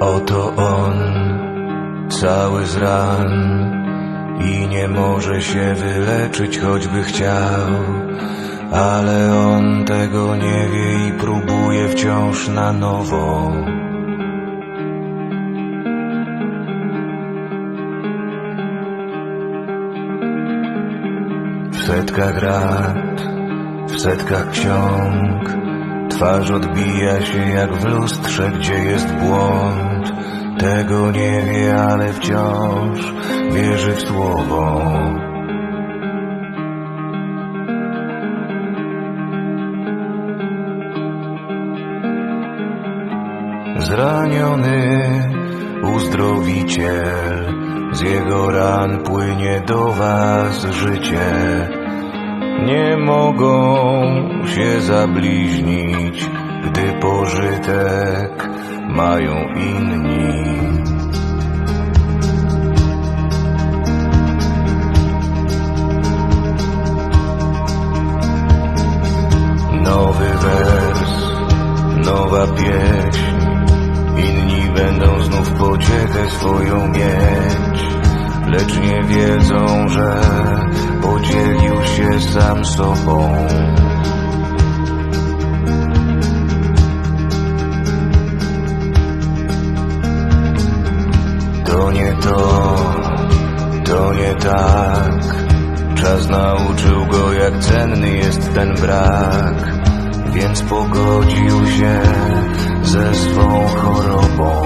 Oto on, cały z ran i nie może się wyleczyć, choćby chciał. Ale on tego nie wie i próbuje wciąż na nowo. W setkach rad, w setkach ksiąg Twarz odbija się jak w lustrze, gdzie jest błąd. Tego nie wie, ale wciąż wierzy w słowo. Zraniony uzdrowiciel Z jego ran płynie do was życie nie mogą się zabliźnić, gdy pożytek mają inni. Nowy wers, nowa pieśń, inni będą znów pociechę swoją mieć, lecz nie wiedzą, że podzielił się sam sobą. To nie to, to nie tak. Czas nauczył go, jak cenny jest ten brak, więc pogodził się ze swą chorobą.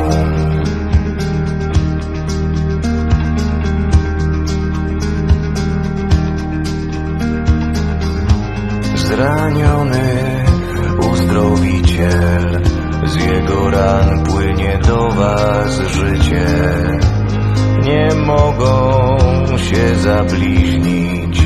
Zraniony uzdrowiciel, z jego ran płynie do was życie. Nie mogą się zabliźnić,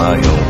się zabliźnić,